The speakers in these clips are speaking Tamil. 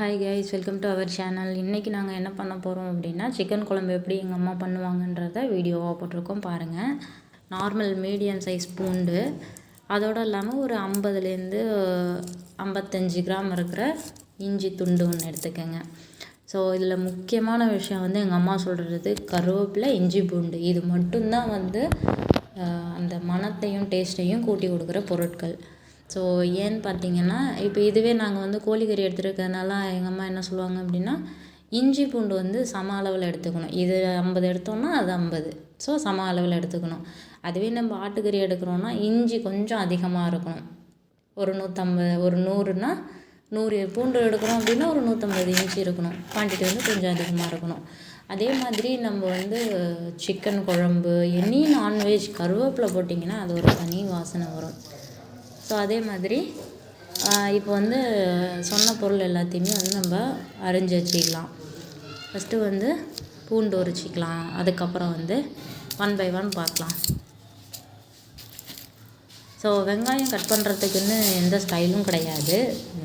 Hi guys welcome to our channel இன்றைக்கி நாங்கள் என்ன பண்ண போகிறோம் அப்படின்னா சிக்கன் குழம்பு எப்படி எங்கள் அம்மா பண்ணுவாங்கன்றத வீடியோவாக போட்டிருக்கோம் பாருங்கள் நார்மல் மீடியம் சைஸ் பூண்டு. அதோடு இல்லாமல் ஒரு ஐம்பதுலேருந்து ஐம்பத்தஞ்சு கிராம் இருக்கிற இஞ்சி துண்டு ஒன்று எடுத்துக்கோங்க. ஸோ இதில் முக்கியமான விஷயம் வந்து எங்கள் அம்மா சொல்கிறது கருவேப்பிலை இஞ்சி பூண்டு. இது மட்டும்தான் வந்து அந்த மணத்தையும் டேஸ்ட்டையும் கூட்டி கொடுக்குற பொருட்கள். ஸோ ஏன்னு பார்த்தீங்கன்னா இப்போ இதுவே நாங்கள் வந்து கோழிக்கறி எடுத்துருக்கிறதுனால எங்கள் அம்மா என்ன சொல்லுவாங்க அப்படின்னா இஞ்சி பூண்டு வந்து சம அளவில் எடுத்துக்கணும். இது ஐம்பது எடுத்தோம்னா அது ஐம்பது. ஸோ சம அளவில் எடுத்துக்கணும். அதுவே நம்ம ஆட்டுக்கறி எடுக்கிறோன்னா இஞ்சி கொஞ்சம் அதிகமாக இருக்கணும். ஒரு நூற்றம்பது ஒரு நூறுனா நூறு பூண்டு எடுக்கிறோம் அப்படின்னா ஒரு நூற்றம்பது இன்ச்சு இருக்கணும். குவான்டிட்டி வந்து கொஞ்சம் அதிகமாக இருக்கணும். அதே மாதிரி நம்ம வந்து சிக்கன் குழம்பு எனி நான்வெஜ் கருவேப்பிலை போட்டிங்கன்னா அது ஒரு தனி வாசனை வரும். ஸோ அதே மாதிரி இப்போ வந்து சொன்ன பொருள் எல்லாத்தையுமே வந்து நம்ம அரிஞ்சு வச்சுக்கலாம். ஃபஸ்ட்டு வந்து பூண்டு உரிச்சிக்கலாம். அதுக்கப்புறம் வந்து ஒன் பை ஒன் பார்க்கலாம். ஸோ வெங்காயம் கட் பண்ணுறதுக்குன்னு எந்த ஸ்டைலும் கிடையாது.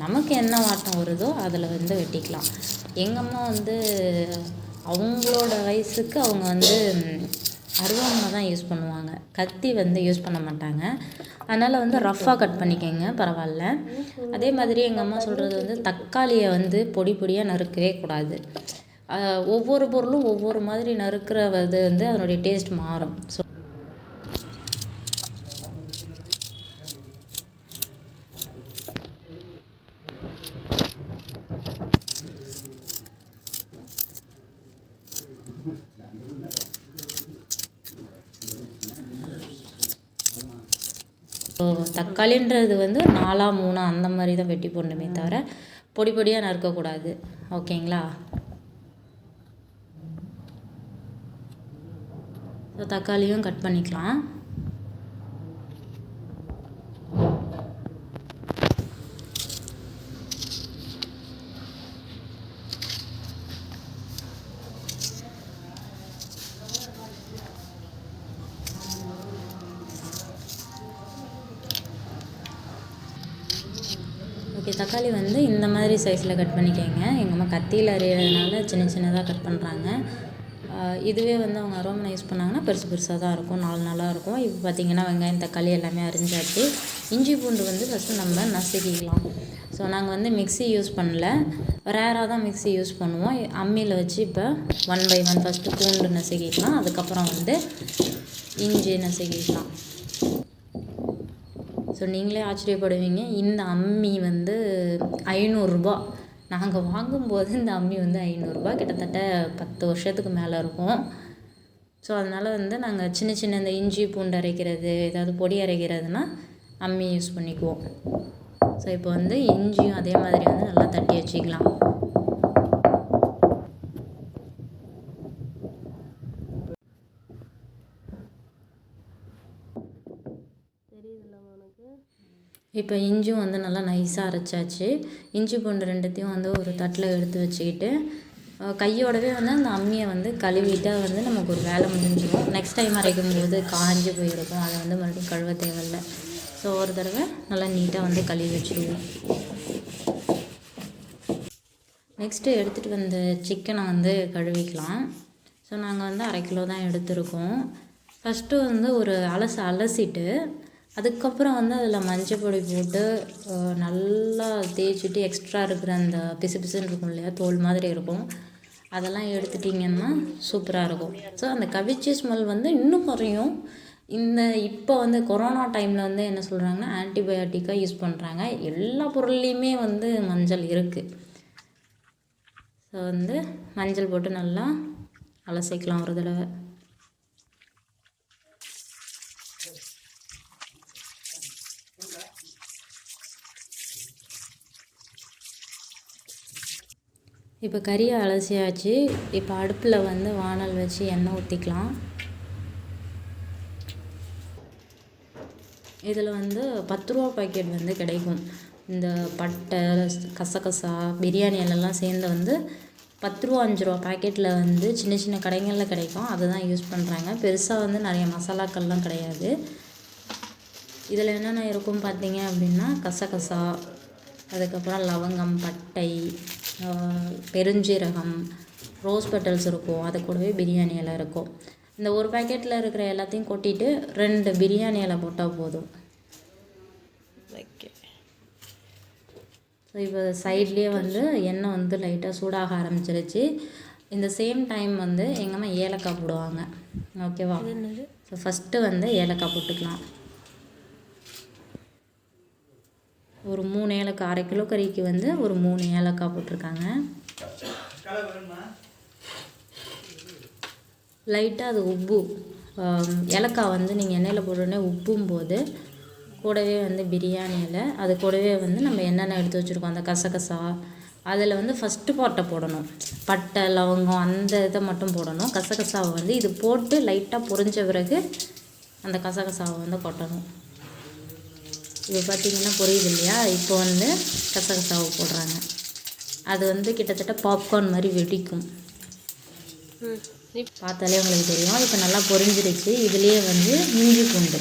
நமக்கு என்ன வாட்டம் வருதோ அதில் வந்து வெட்டிக்கலாம். எங்கள் அம்மா வந்து அவங்களோட வயசுக்கு அவங்க வந்து அருவாமனை தான் யூஸ் பண்ணுவாங்க. கத்தி வந்து யூஸ் பண்ண மாட்டாங்க. அதனால் வந்து ரஃப்பாக கட் பண்ணிக்கோங்க பரவாயில்ல. அதே மாதிரி எங்கள் அம்மா சொல்கிறது வந்து தக்காளியை வந்து பொடி பொடியாக நறுக்கவே கூடாது. ஒவ்வொரு பொருளும் ஒவ்வொரு மாதிரி நறுக்கிறது வந்து அதனுடைய டேஸ்ட் மாறும். ஸோ தக்காளின்றது வந்து நாலா மூணா அந்த மாதிரி தான் வெட்டி போடணுமே தவிர பொடி பொடியாக நறுக்கக்கூடாது. ஓகேங்களா? ஸோ தக்காளியும் கட் பண்ணிக்கலாம். தக்காளி வந்து இந்த மாதிரி சைஸில் கட் பண்ணிக்கோங்க. எங்கள் அம்மா கத்தியில் அறியறதுனால சின்ன சின்னதாக கட் பண்ணுறாங்க இதுவே வந்து அவங்க அரோமனை யூஸ் பண்ணாங்கன்னா பெருசு பெருசாக தான் இருக்கும். நாலு நாளாக இருக்கும். இப்போ பார்த்திங்கன்னா வெங்காயம் தக்காளி எல்லாமே அரிஞ்சாச்சு. இஞ்சி பூண்டு வந்து ஃபஸ்ட்டு நம்ம நசுக்கிக்கலாம். ஸோ நாங்கள் வந்து மிக்சி யூஸ் பண்ணல. ரேராக தான் மிக்சி யூஸ் பண்ணுவோம். அம்மியில் வச்சு இப்போ ஒன் பை ஒன் ஃபஸ்ட்டு பூண்டு நசுக்கிக்கலாம். அதுக்கப்புறம் வந்து இஞ்சி நசுக்கிக்கலாம். ஸோ நீங்களே ஆச்சரியப்படுவீங்க. இந்த அம்மி வந்து ஐநூறுரூபா நாங்கள் வாங்கும்போது இந்த அம்மி வந்து ஐநூறுரூபா கிட்டத்தட்ட பத்து வருஷத்துக்கு மேலே இருக்கும். ஸோ அதனால் வந்து நாங்கள் சின்ன சின்ன இந்த இஞ்சி பூண்டு அரைக்கிறது ஏதாவது பொடி அரைக்கிறதுனா அம்மி யூஸ் பண்ணிக்குவோம். ஸோ இப்போ வந்து இஞ்சியும் அதே மாதிரி வந்து நல்லா தட்டி வச்சுக்கலாம். இப்போ இஞ்சும் வந்து நல்லா நைஸாக அரைச்சாச்சு. இஞ்சி பூண்டு ரெண்டுத்தையும் வந்து ஒரு தட்டில் எடுத்து வச்சுக்கிட்டு கையோடவே வந்து அந்த அம்மியை வந்து கழுவிட்டால் வந்து நமக்கு ஒரு வேலை முடிஞ்சிடும் நெக்ஸ்ட் டைம் அரைக்கும் போது காஞ்சி போயிருக்கும். அதை வந்து மறுபடியும் கழுவ தேவையில்லை. ஸோ ஒரு தடவை நல்லா நீட்டாக வந்து கழுவி வச்சுருவோம் நெக்ஸ்ட்டு எடுத்துகிட்டு வந்த சிக்கனை வந்து கழுவிக்கலாம். ஸோ நாங்கள் வந்து அரை கிலோ தான் எடுத்திருக்கோம். ஃபஸ்ட்டு வந்து ஒரு அலசு அலசிட்டு அதுக்கப்புறம் வந்து அதில் மஞ்சள் பொடி போட்டு நல்லா தேய்ச்சிட்டு எக்ஸ்ட்ரா இருக்கிற அந்த பிசு பிசுன்னு இருக்கும் இல்லையா தோல் மாதிரி இருக்கும். அதெல்லாம் எடுத்துட்டிங்கன்னா சூப்பராக இருக்கும். ஸோ அந்த கவிச்சி ஸ்மெல் வந்து இன்னும் குறையும். இந்த இப்போ வந்து கொரோனா டைமில் வந்து என்ன சொல்கிறாங்கன்னா ஆன்டிபயோட்டிக்காக யூஸ் பண்ணுறாங்க எல்லா பொருள்லேயுமே வந்து மஞ்சள் இருக்குது ஸோ வந்து மஞ்சள் போட்டு நல்லா அலசிக்கலாம் ஒரு தடவை. இப்போ கறியை அலசியாச்சு. இப்போ அடுப்பில் வந்து வானல் வச்சு எண்ணெய் ஊற்றிக்கலாம் இதில் வந்து பத்து ரூபா பாக்கெட் வந்து கிடைக்கும். இந்த பட்டை கசகசா பிரியாணி எல்லாம் சேர்ந்து வந்து பத்து ரூபா அஞ்சு ரூபா பாக்கெட்டில் வந்து சின்ன சின்ன கடைகளில் கிடைக்கும். அதை தான் யூஸ் பண்ணுறாங்க பெருசாக வந்து நிறைய மசாலாக்கள்லாம் கிடையாது. இதில் என்னென்ன இருக்கும் பார்த்தீங்க அப்படின்னா கசகசா அதுக்கப்புறம் லவங்கம் பட்டை பெருஞ்சீரகம் ரோஸ் பெட்டல்ஸ் இருக்கும். அது கூடவே பிரியாணி இலை இருக்கும். இந்த ஒரு பேக்கெட்டில் இருக்கிற எல்லாத்தையும் கொட்டிட்டு ரெண்டு பிரியாணி இலை போட்டால் போதும். ஓகே ஸோ இப்போ சைட்லேயே வந்து எண்ணெய் வந்து லைட்டாக சூடாக ஆரம்பிச்சிருச்சு. இந்த சேம் டைம் வந்து எங்கள் அம்மா ஏலக்காய் போடுவாங்க. ஓகேவா ஸோ ஃபஸ்ட்டு வந்து ஏலக்காய் போட்டுக்கலாம். ஒரு மூணு ஏலக்காய் அரை கிலோ கறிக்கு வந்து ஒரு மூணு ஏலக்காய் போட்டிருக்காங்க. லைட்டாக அது உப்பு. ஏலக்காய் வந்து நீங்கள் எண்ணெயில் போட்டோடனே உப்பும் போது கூடவே வந்து பிரியாணியில் அது கூடவே வந்து நம்ம என்னென்ன எடுத்து வச்சுருக்கோம் அந்த கசகசா அதில் வந்து ஃபஸ்ட்டு பாட்டை போடணும். பட்டை லவங்கம் அந்த இதை மட்டும் போடணும். கசகசாவை வந்து இது போட்டு லைட்டாக பொரிஞ்ச பிறகு அந்த கசகசாவை வந்து கொட்டணும். இப்போ பார்த்தீங்கன்னா புரியுது இல்லையா? இப்போ வந்து கசகசாவை போடுறாங்க. அது வந்து கிட்டத்தட்ட பாப்கார்ன் மாதிரி வெடிக்கும். பார்த்தாலே உங்களுக்கு தெரியும். இப்போ நல்லா பொரிஞ்சிருச்சு. இதுலேயே வந்து இஞ்சி பூண்டு.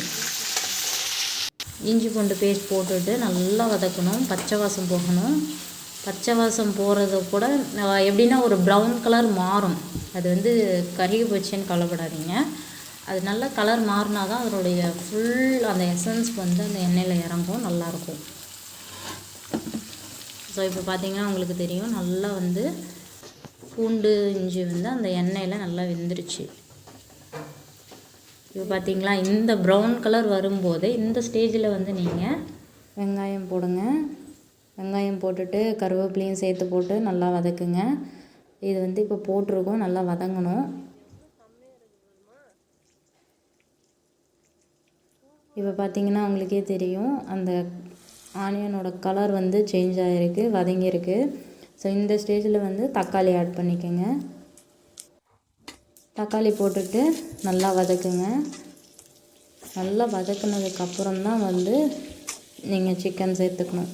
இஞ்சி பூண்டு பேஸ்ட் போட்டுட்டு நல்லா வதக்கணும். பச்சை வாசம் போகணும். பச்சை வாசம் போகிறது கூட எப்படின்னா ஒரு ப்ரௌன் கலர் மாறும். அது வந்து கருகி போச்சுன்னு கவலைப்படாதீங்க. அது நல்லா கலர் மாறினா தான் அதனுடைய ஃபுல் அந்த எசன்ஸ் வந்து அந்த எண்ணெயில் இறங்கும் நல்லாயிருக்கும். ஸோ இப்போ பார்த்தீங்கன்னா உங்களுக்கு தெரியும் நல்லா வந்து பூண்டு இஞ்சி வந்து அந்த எண்ணெயில் நல்லா வெந்துருச்சு. இப்போ பார்த்தீங்களா இந்த ப்ரௌன் கலர் வரும்போது இந்த ஸ்டேஜில் வந்து நீங்கள் வெங்காயம் போடுங்க. வெங்காயம் போட்டுட்டு கருவேப்பிலையும் சேர்த்து போட்டு நல்லா வதக்குங்க. இது வந்து இப்போ போட்டிருக்கோம் நல்லா வதங்கணும். இப்போ பார்த்தீங்கன்னா உங்களுக்கே தெரியும் அந்த ஆனியனோட கலர் வந்து சேஞ்ச் ஆகிருக்கு வதங்கியிருக்கு. ஸோ இந்த ஸ்டேஜில் வந்து தக்காளி ஆட் பண்ணிக்கோங்க. தக்காளி போட்டுட்டு நல்லா வதக்குங்க. நல்லா வதக்குனதுக்கப்புறம் தான் வந்து நீங்கள் சிக்கன் சேர்த்துக்கணும்.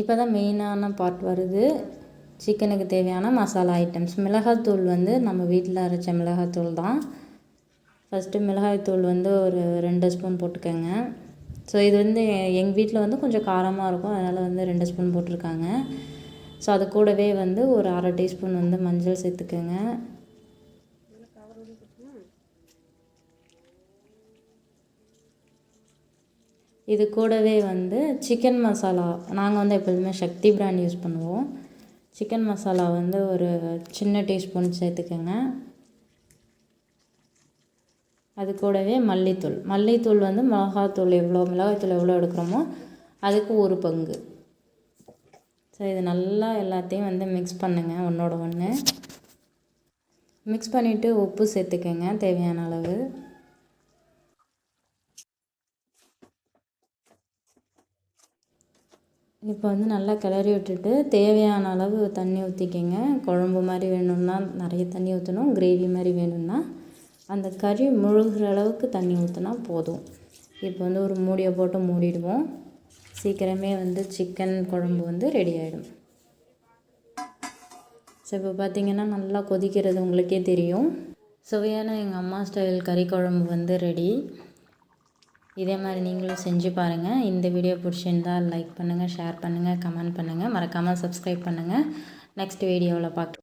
இப்போ தான் மெயினான பார்ட் வருது. சிக்கனுக்கு தேவையான மசாலா ஐட்டம்ஸ் மிளகாத்தூள் வந்து நம்ம வீட்டில் அரைச்ச மிளகாத்தூள் தான். ஃபஸ்ட்டு மிளகாய்த்தூள் வந்து ஒரு ரெண்டு ஸ்பூன் போட்டுக்கோங்க. ஸோ இது வந்து எங்கள் வீட்டில் வந்து கொஞ்சம் காரமாக இருக்கும். அதனால் வந்து ரெண்டு ஸ்பூன் போட்டிருக்காங்க. ஸோ அது கூடவே வந்து ஒரு அரை டீஸ்பூன் வந்து மஞ்சள் சேர்த்துக்கோங்க. இது கூடவே வந்து சிக்கன் மசாலா நாங்கள் வந்து எப்போதுமே சக்தி பிராண்ட் யூஸ் பண்ணுவோம். சிக்கன் மசாலா வந்து ஒரு சின்ன டீஸ்பூன் சேர்த்துக்கோங்க. அது கூடவே மல்லித்தூள். மல்லித்தூள் வந்து மிளகாத்தூள் எவ்வளோ மிளகாய்த்தூள் எவ்வளோ எடுக்கிறோமோ அதுக்கு ஒரு பங்கு. ஸோ இது நல்லா எல்லாத்தையும் வந்து மிக்ஸ் பண்ணுங்கள் ஒன்றோட ஒன்று மிக்ஸ் பண்ணிவிட்டு உப்பு சேர்த்துக்கோங்க தேவையான அளவு. இப்போ வந்து நல்லா கிளறி விட்டுட்டு தேவையான அளவு தண்ணி ஊற்றிக்கிங்க குழம்பு மாதிரி வேணும்னா நிறைய தண்ணி ஊற்றணும் கிரேவி மாதிரி வேணும்னா அந்த கறி முழுகிற அளவுக்கு தண்ணி ஊற்றினா போதும். இப்போ வந்து ஒரு மூடியை போட்டு மூடிடுவோம். சீக்கிரமே வந்து சிக்கன் குழம்பு வந்து ரெடி ஆகிடும் ஸோ இப்போ பார்த்தீங்கன்னா நல்லா கொதிக்கிறது உங்களுக்கே தெரியும். சுவையான எங்கள் அம்மா ஸ்டைல் கறி குழம்பு வந்து ரெடி இதே மாதிரி நீங்களும் செஞ்சு பாருங்கள் இந்த வீடியோ பிடிச்சிருந்தால் லைக் பண்ணுங்கள் ஷேர் பண்ணுங்கள் கமெண்ட் பண்ணுங்கள் மறக்காமல் சப்ஸ்கிரைப் பண்ணுங்கள் நெக்ஸ்ட் வீடியோவில் பார்க்க